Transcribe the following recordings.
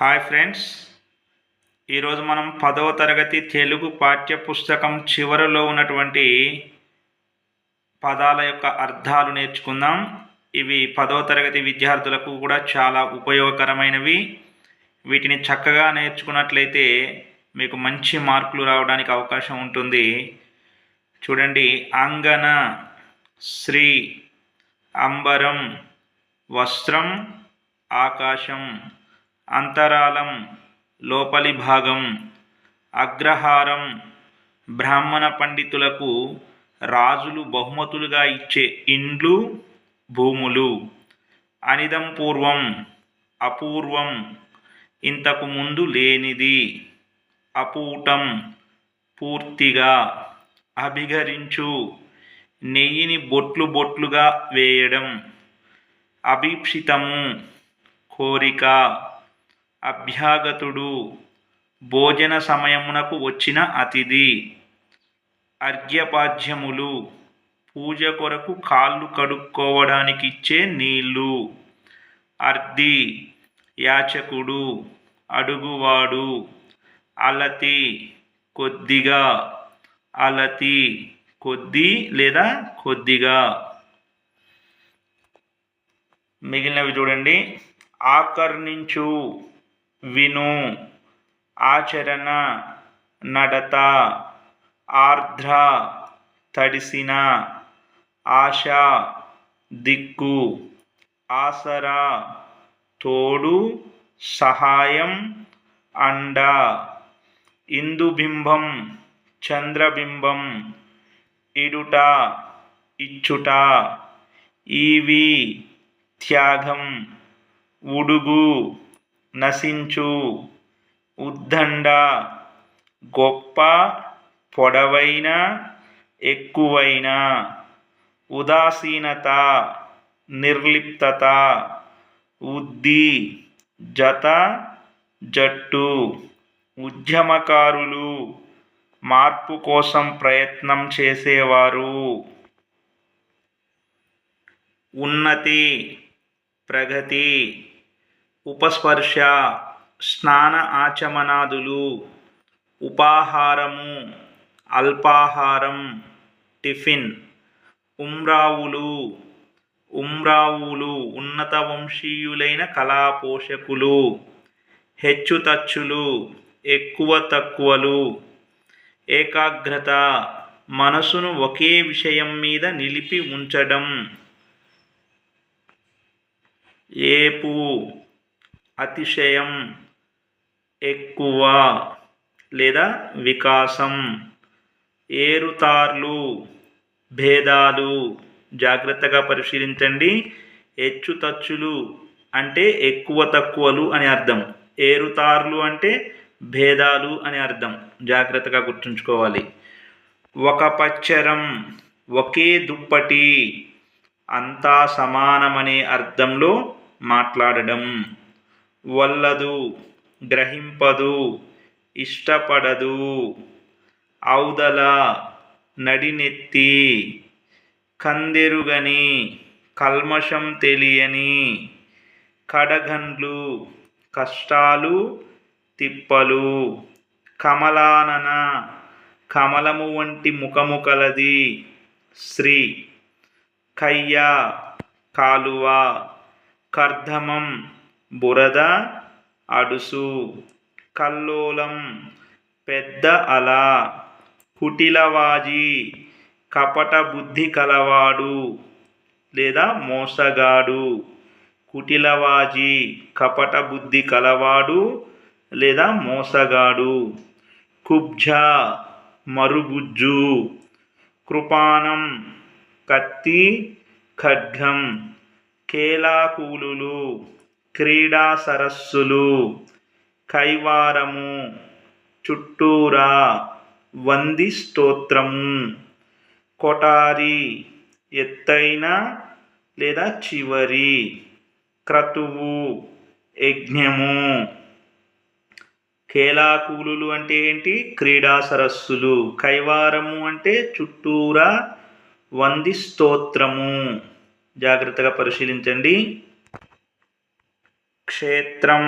Hi friends ఈరోజు మనం పదవ తరగతి తెలుగు పాఠ్య పుస్తకం చివరలో ఉన్నటువంటి పదాల యొక్క అర్థాలు నేర్చుకుందాం. ఇవి పదవ తరగతి విద్యార్థులకు కూడా చాలా ఉపయోగకరమైనవి. వీటిని చక్కగా నేర్చుకున్నట్లయితే మీకు మంచి మార్కులు రావడానికి అవకాశం ఉంటుంది. చూడండి అంగన శ్రీ అంబరం వస్త్రం ఆకాశం అంతరాలం లోపలి భాగం అగ్రహారం బ్రాహ్మణ పండితులకు రాజులు బహుమతులుగా ఇచ్చే ఇండ్లు భూములు. అనిదం పూర్వం అపూర్వం ఇంతకు ముందు లేనిది అపూటం పూర్తిగా అభిగరించు నెయ్యిని బొట్లు బొట్లుగా వేయడం అభీప్సితము కోరిక. అభ్యాగతుడు భోజన సమయమునకు వచ్చిన అతిథి. అర్ఘ్యపాద్యములు పూజ కొరకు కాళ్ళు కడుక్కోవడానికి ఇచ్చే నీళ్ళు. అర్ధి యాచకుడు అడుగువాడు అలతి కొద్దిగా అలతి కొద్ది లేదా కొద్దిగా. మిగిలినవి చూడండి. ఆకర్ణించు విను. ఆచరణ నడత ఆర్ద్ర తడిసిన ఆశ దిక్కు ఆసరా తోడు సహాయం అండ. ఇందుబింబం చంద్రబింబం ఇడుట ఇచ్చుట ఈవి త్యాగం ఉడుగు నశించు. ఉద్దండ. గొప్ప పొడవైన ఎక్కువైన. ఉదాసీనత. నిర్లిప్తత. ఉద్ది. జత. జట్టు. ఉద్యమకారులు. మార్పు కోసం ప్రయత్నం చేసేవారు. ఉన్నతి. ప్రగతి. ఉపస్పర్శ స్నాన ఆచమనాదులు ఉపాహారము అల్పాహారం టిఫిన్ ఉమ్రావులు ఉమ్రావులు ఉన్నత వంశీయులైన కళాపోషకులు హెచ్చుతచ్చులు ఎక్కువ తక్కువలు ఏకాగ్రత మనసును ఒకే విషయం మీద నిలిపి ఉంచడం. ఏపు అతిశయం ఎక్కువ లేదా వికాసం ఏరుతార్లు భేదాలు. జాగ్రత్తగా పరిశీలించండి. హెచ్చుతచ్చులు అంటే ఎక్కువ తక్కువలు అని అర్థం. ఏరుతార్లు అంటే భేదాలు అని అర్థం. జాగ్రత్తగా గుర్తుంచుకోవాలి. ఒక పచ్చరం ఒకే దుప్పటి అంతా సమానమనే అర్థంలో మాట్లాడడం. వల్లదు గ్రహింపదు ఇష్టపడదు. ఔదల నడినెత్తి కందెరుగని కల్మషం తెలియని కడగండ్లు కష్టాలు తిప్పలు కమలానన కమలము వంటి ముఖము కలది. శ్రీ కయ్య కాలువ కర్ధమం బురద అడుసు కల్లోలం పెద్ద అల కుటిలవాజీ కపట బుద్ధి కలవాడు లేదా మోసగాడు కుటిలవాజీ కపట బుద్ధి కలవాడు లేదా మోసగాడు కుబ్జ మరుగుజ్జు కృపాణం కత్తి ఖడ్గం కేలాకూలులు క్రీడా సరస్సులు కైవారము చుట్టూరా వంది స్తోత్రము. కొటారి ఎత్తైన లేదా చివరి క్రతువు యజ్ఞము. కేలాకూలులు అంటే ఏంటి? క్రీడా సరస్సులు. కైవారము అంటే చుట్టూరా వంది స్తోత్రము. జాగ్రత్తగా పరిశీలించండి. క్షేత్రం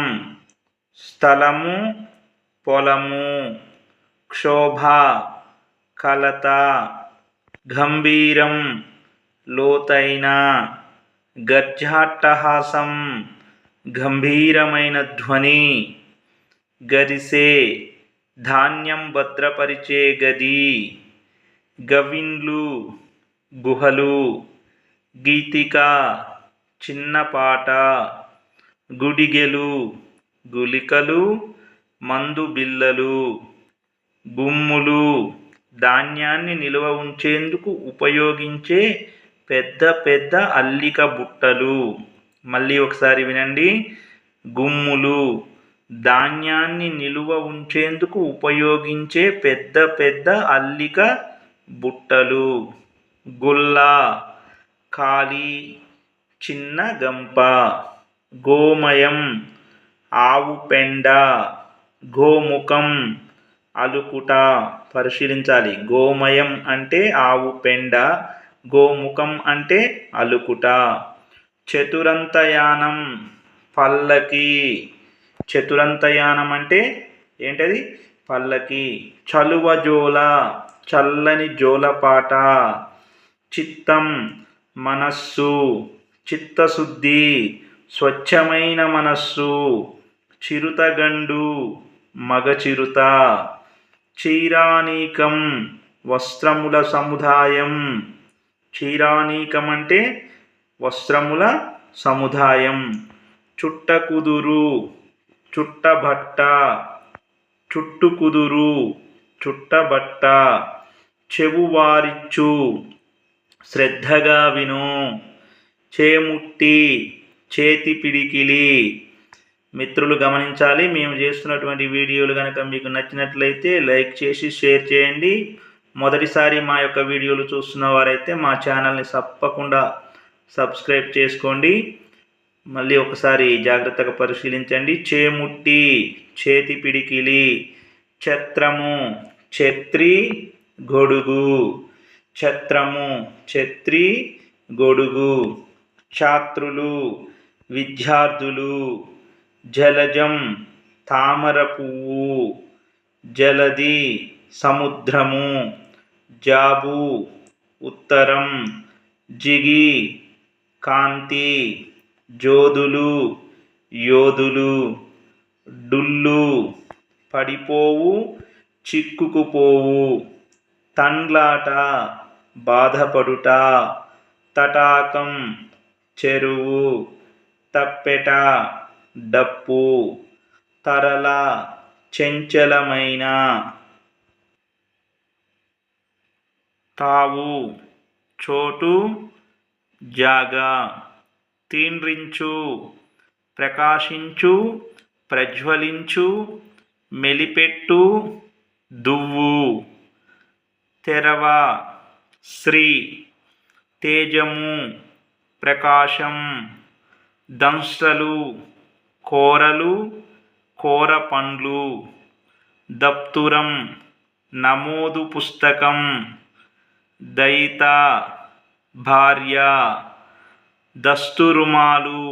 స్థలము పొలము క్షోభ కలత గంభీరం లోతైన గర్జాట్టహాసం గంభీరమైన ధ్వని గరిసే ధాన్యం భద్రపరిచే గది గవిన్లు గుహలు గీతిక చిన్న పాట గుడిగెలు గులికలు మందు బిల్లలు గుమ్ములు ధాన్యాన్ని నిల్వ ఉంచేందుకు ఉపయోగించే పెద్ద పెద్ద అల్లిక బుట్టలు. మళ్ళీ ఒకసారి వినండి. గుమ్ములు ధాన్యాన్ని నిలువ ఉంచేందుకు ఉపయోగించే పెద్ద పెద్ద అల్లిక బుట్టలు. గుల్ల ఖాళీ చిన్న గంప. గోమయం ఆవు పెండ గోముఖం అలుకుట పరిశీలించాలి. గోమయం అంటే ఆవు పెండ గోముఖం అంటే అలుకుట. చతురంతయానం పల్లకి. చతురంతయానం అంటే ఏంటది? పల్లకి. చలువ జోల చల్లని జోలపాట చిత్తం మనస్సు. చిత్తశుద్ధి. స్వచ్ఛమైన మనస్సు చిరుతగండు మగ చిరుత చీరానీకం వస్త్రముల సముదాయం. చీరానీకం అంటే వస్త్రముల సముదాయం. చుట్టకుదురు చుట్టబట్ట చుట్టుకుదురు చుట్టబట్ట చెవువారిచ్చు శ్రద్ధగా విను. చేముట్టి చేతి పిడికిలి. మిత్రులు గమనించాలి మేము చేస్తున్నటువంటి వీడియోలు కనుక మీకు నచ్చినట్లయితే లైక్ చేసి షేర్ చేయండి. మొదటిసారి మా యొక్క వీడియోలు చూస్తున్న వారైతే మా ఛానల్ని తప్పకుండా సబ్స్క్రైబ్ చేసుకోండి. మళ్ళీ ఒకసారి జాగ్రత్తగా పరిశీలించండి. చేముట్టి చేతి పిడికిలి ఛత్రము ఛత్రి గొడుగు. ఛత్రము ఛత్రి గొడుగు. ఛాత్రులు విద్యార్థులు జలజం తామర పువ్వు జలది సముద్రము జాబు ఉత్తరం జిగి కాంతి జోదులు యోధులు డుల్లు పడిపోవు చిక్కుకుపోవు తండ్లాట బాధపడుట తటాకం చెరువు తప్పెట డప్పు తరల చెంచలమైన తావు చోటు జాగా తీండ్రించు ప్రకాశించు ప్రజ్వలించు మెలిపెట్టు దువ్వు. తెరవ శ్రీ తేజము ప్రకాశం. దంశలు కోరలు కోర పండ్లు దప్తురం నమోదు పుస్తకం దయిత భార్య దస్తురుమాలు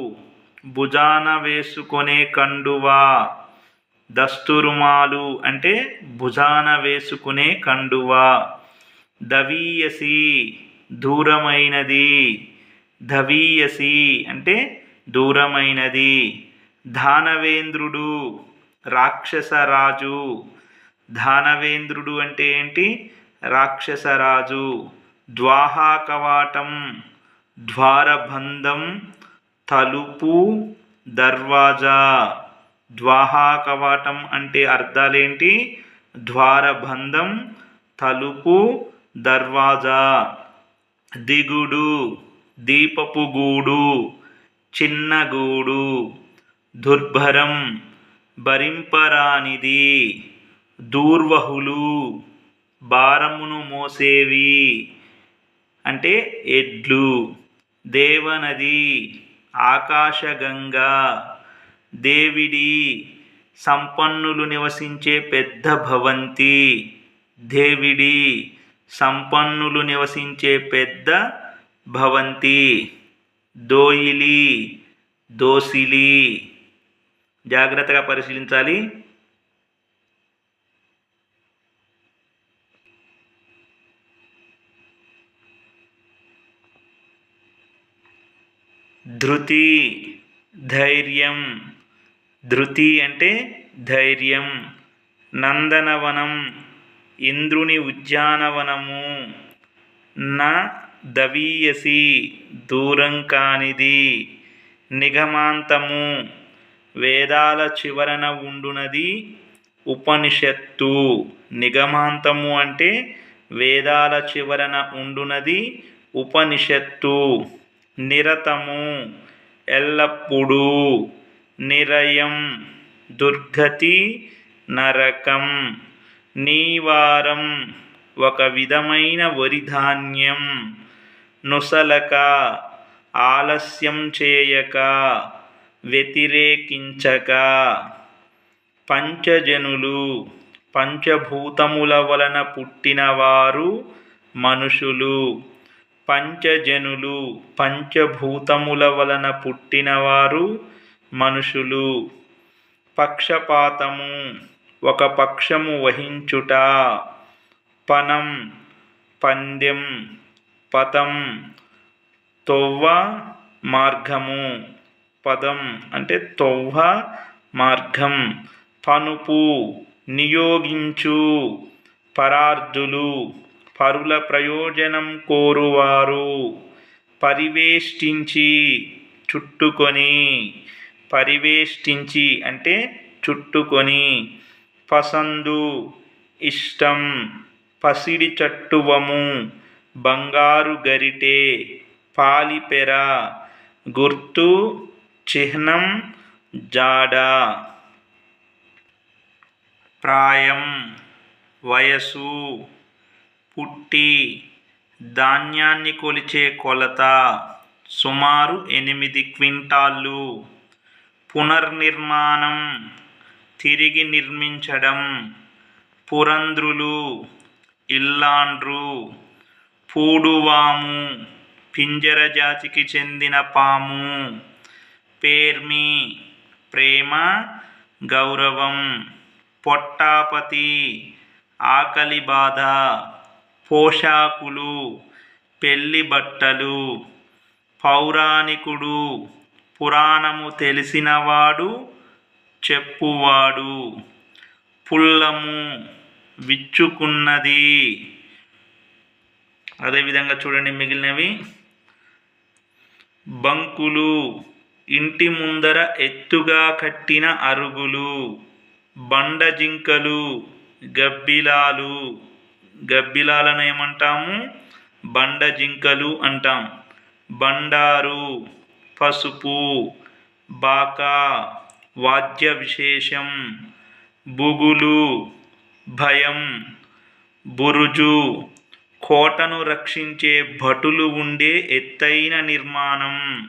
భుజాన వేసుకొనే కండువా దస్తురుమాలు అంటే భుజాన వేసుకునే కండువా దవీయసి దూరమైనది ధవీయసి అంటే దూరమైనది. దానవేంద్రుడు రాక్షసరాజు. దానవేంద్రుడు అంటే ఏంటి? రాక్షసరాజు. ద్వాహాకవాటం ద్వారబంధం తలుపు దర్వాజా. ద్వాహాకవాటం అంటే అర్థాలేంటి? ద్వారబంధం తలుపు దర్వాజా. దిగుడు దీపపు గూడు. చిన్నగూడు. దుర్భరం భరింపరానిది దూర్వహులు. భారమును మోసేవి అంటే ఎడ్లు. దేవనది ఆకాశగంగా. దేవిడి సంపన్నులు నివసించే పెద్ద భవంతి. దేవిడి సంపన్నులు నివసించే పెద్ద భవంతి. దోయిలి దోసిలి. జాగ్రత్తగా పరిశీలించాలి. ధృతి ధైర్యం. ధృతి అంటే ధైర్యం. నందనవనం ఇంద్రుని ఉద్యానవనము. న దవీయసి దూరం కానిది నిగమాంతము. వేదాల చివరన ఉండునది ఉపనిషత్తు. నిగమాంతము అంటే వేదాల చివరన ఉండునది ఉపనిషత్తు. నిరతము ఎల్లప్పుడూ నిరయం దుర్గతి నరకం నీవారం ఒక విధమైన వరిధాన్యం. నుసలక ఆలస్యం చేయక వ్యతిరేకించక. పంచజనులు పంచభూతముల వలన పుట్టినవారు మనుషులు. పంచజనులు పంచభూతముల వలన పుట్టినవారు మనుషులు. పక్షపాతము ఒక పక్షము వహించుట. పనం పందెం పదం తొవ్వ మార్గము. పదం అంటే తొవ్వ మార్గం. పనుపు నియోగించు. పరార్థులు పరుల ప్రయోజనం కోరువారు. పరివేష్టించి చుట్టుకొని. పరివేష్టించి అంటే చుట్టుకొని. పసందు ఇష్టం పసిడి చట్టువము బంగారు గరిటె పాలిపెర గుర్తు చిహ్నం జాడ. ప్రాయం వయసు పుట్టి ధాన్యాన్ని కొలిచే కొలత సుమారు ఎనిమిది క్వింటాళ్ళు. పునర్నిర్మాణం తిరిగి నిర్మించడం పురంధ్రులు ఇల్లాండ్రు. పూడువాము. పింజర జాతికి చెందిన పాము. పేర్మి ప్రేమ గౌరవం. పొట్టాపతి. ఆకలి బాధ. పోషాకులు. పెళ్ళి బట్టలు. పౌరాణికుడు. పురాణము తెలిసినవాడు చెప్పువాడు. పుల్లము విచ్చుకున్నది. అదేవిధంగా చూడండి మిగిలినవి. బంకులు ఇంటి ముందర ఎత్తుగా కట్టిన అరుగులు బండ జింకలు గబ్బిలాలు. గబ్బిలాలను ఏమంటాము? బండ జింకలు అంటాం. బండారు పసుపు బాకా వాద్య విశేషం బుగులు భయం బురుజు కోటను రక్షించే భటులు ఉండే ఎత్తైన నిర్మాణం.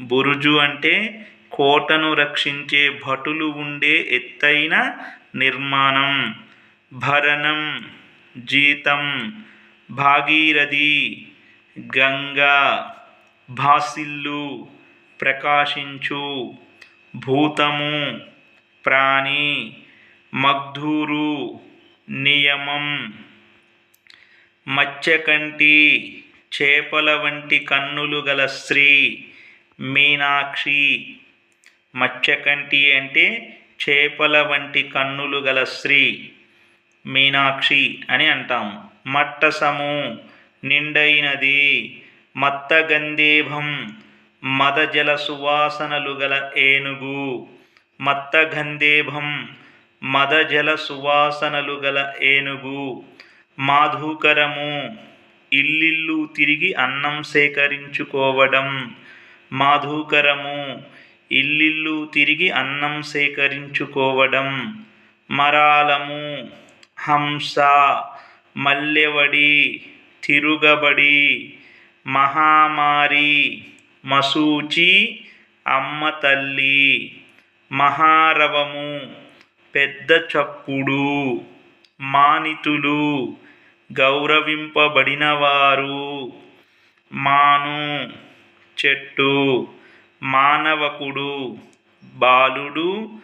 బురుజు అంటే కోటను రక్షించే భటులు ఉండే ఎత్తైన నిర్మాణం. భరణం జీతం భాగీరథి గంగా భాసిల్లు ప్రకాశించు భూతము ప్రాణి మగ్ధూరు నియమం. మత్స్యకంటి చేపల వంటి కన్నులు గల స్త్రీ మీనాక్షి. మత్స్యకంటి అంటే చేపల వంటి కన్నులు గల స్త్రీ మీనాక్షి అని అంటాం మట్టసము నిండైనది మత్తగంధేభం మదజల సువాసనలు గల ఏనుగు. మత్తగంధేభం మదజల సువాసనలు గల ఏనుగు. మాధుకరము. ఇల్లిల్లు తిరిగి అన్నం సేకరించుకోవడం. మాధుకరము. ఇల్లిల్లు తిరిగి అన్నం సేకరించుకోవడం. మరాలము. హంస. మల్లెవడి. తిరుగబడి. మహామారి. మసూచి. అమ్మ తల్లి. మహారవము. పెద్ద చప్పుడు. మానితులు. గౌరవింపబడినవారు. మాను చెట్టు మానవకుడు బాలుడు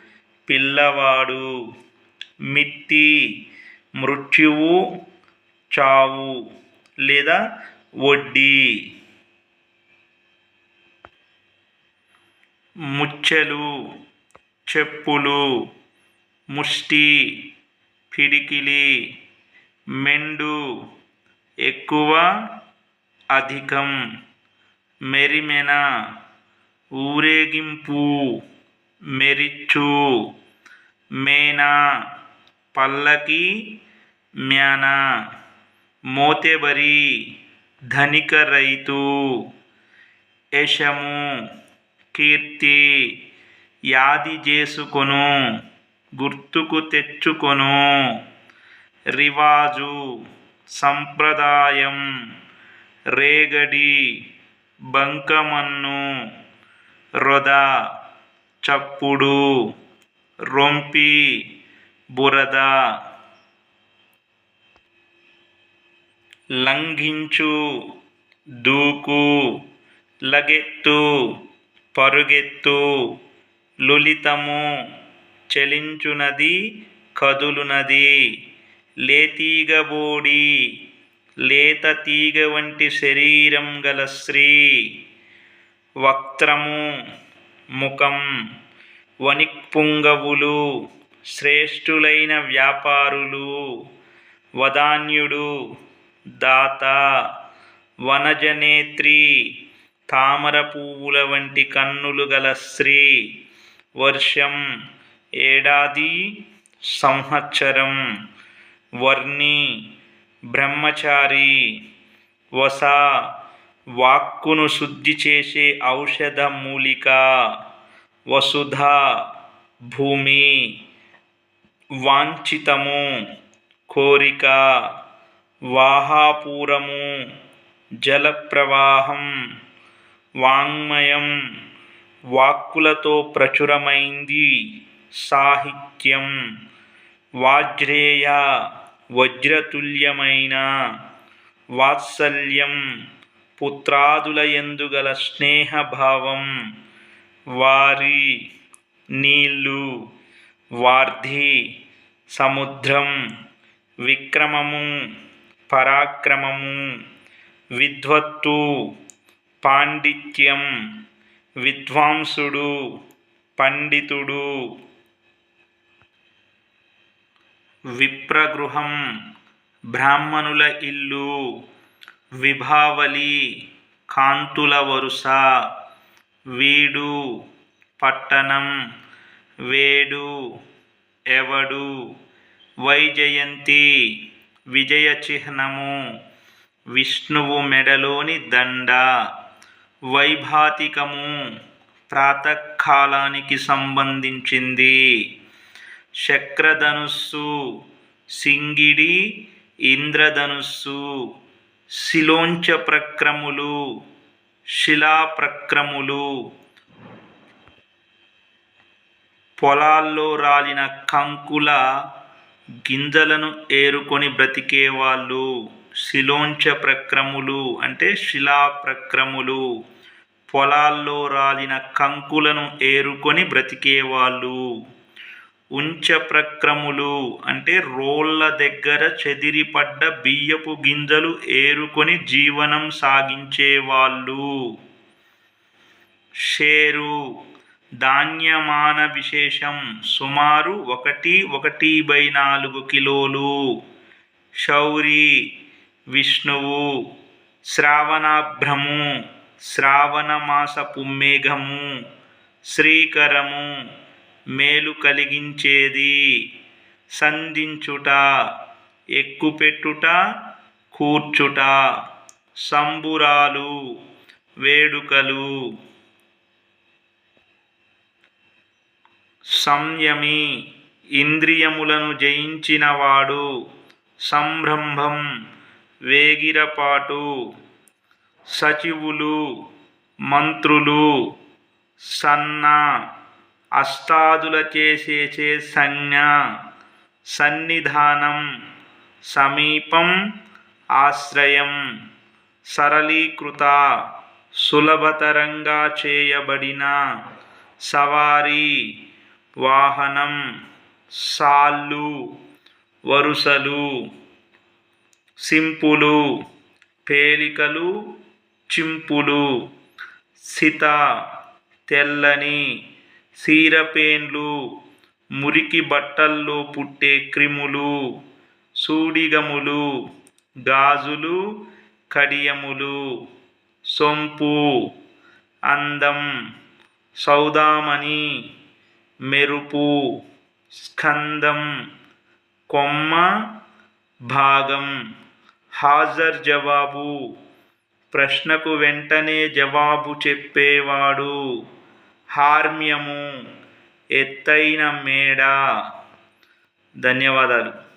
పిల్లవాడు మిత్తి మృత్యువు చావు లేదా వడ్డీ. ముచ్చెలు చెప్పులు ముష్టి పిడికిలి మెండు ఎక్కువ అధికం. మెరిమెన ఊరేగింపు. మెరిచ్చు. మేనా పల్లకి. మ్యాన మోతెబరి. ధనిక రైతు. యశము కీర్తి. యాది చేసుకొను గుర్తుకు తెచ్చుకొను. రివాజు సంప్రదాయం రేగడి బంకమన్ను రొద చప్పుడు రొంపి బురద. లంఘించు దూకు లగెత్తు పరుగెత్తు లులితము చెలించునది కదులునది. లేతీగబోడి లేత తీగ వంటి శరీరం గల స్త్రీ వక్త్రము ముఖం వనిక్పుంగవులు శ్రేష్ఠులైన వ్యాపారులు వదాన్యుడు దాత వనజనేత్రి తామర పువ్వుల వంటి కన్నులు గల స్త్రీ వర్షం ఏడాది సంవత్సరం. వర్ణి బ్రహ్మచారి వస వాక్కును శుద్ధి చేసే ఔషధ మూలిక వసుధ భూమి వాంఛితము కోరిక వాహాపూరము జలప్రవాహం వాంగ్మయం వాక్కులతో ప్రచురమైంది సాహిత్యం వాజ్రేయ వజ్రతుల్యమైన వాత్సల్యం పుత్రాదుల ఎందుగల స్నేహభావం వారి నీళ్ళు వార్ధి సముద్రం విక్రమము పరాక్రమము విద్వత్తు పాండిత్యం విద్వాంసుడు పండితుడు విప్రగృహం బ్రాహ్మణుల ఇల్లు విభావలి కాంతుల వరుస వీడు పట్టణం వేడు ఎవడు వైజయంతి విజయ చిహ్నము విష్ణువు మెడలోని దండ వైభాతికము ప్రాతకాలానికి సంబంధించింది శక్రధనుస్సు సింగిడి ఇంద్రధనుస్సు శిలోంచ ప్రక్రములు శిలా ప్రక్రములు పొలాల్లో రాలిన కంకుల గింజలను ఏరుకొని బ్రతికేవాళ్ళు. శిలోంచ ప్రక్రములు అంటే శిలా ప్రక్రములు పొలాల్లో రాలిన కంకులను ఏరుకొని బ్రతికేవాళ్ళు. ఉంచ ప్రక్రములు అంటే రోళ్ళ దగ్గర చెదిరిపడ్డ బియ్యపు గింజలు ఏరుకొని జీవనం సాగించేవాళ్ళు షేరు ధాన్యమాన విశేషం సుమారు ఒకటి ఒకటి బై నాలుగు కిలోలు. శౌరి విష్ణువు శ్రావణాభ్రము శ్రావణమాసపు మేఘము శ్రీకరము మేలు కలిగించేది. సంధించుట ఎక్కుపెట్టుట కూర్చుట సంబురాలు వేడుకలు. సంయమి ఇంద్రియములను జయించినవాడు సంభ్రంభం వేగిరపాటు. సచివులు మంత్రులు సన్న అష్టాదుల చేసేచే సంజ్ఞ సన్నిధానం సమీపం ఆశ్రయం సరళీకృత సులభతరంగా చేయబడిన సవారీ వాహనం సాళ్ళు వరుసలు సింపులు పేలికలు చింపులు సిత తెల్లని సీరపేన్లు మురికి బట్టల్లో పుట్టే క్రిములు సూడిగములు గాజులు కడియములు సొంపు అందం సౌదామణి మెరుపు స్కందం కొమ్మ భాగం హాజర్ జవాబు ప్రశ్నకు వెంటనే జవాబు చెప్పేవాడు. హార్మ్యము ఎత్తైన మేడ. ధన్యవాదాలు.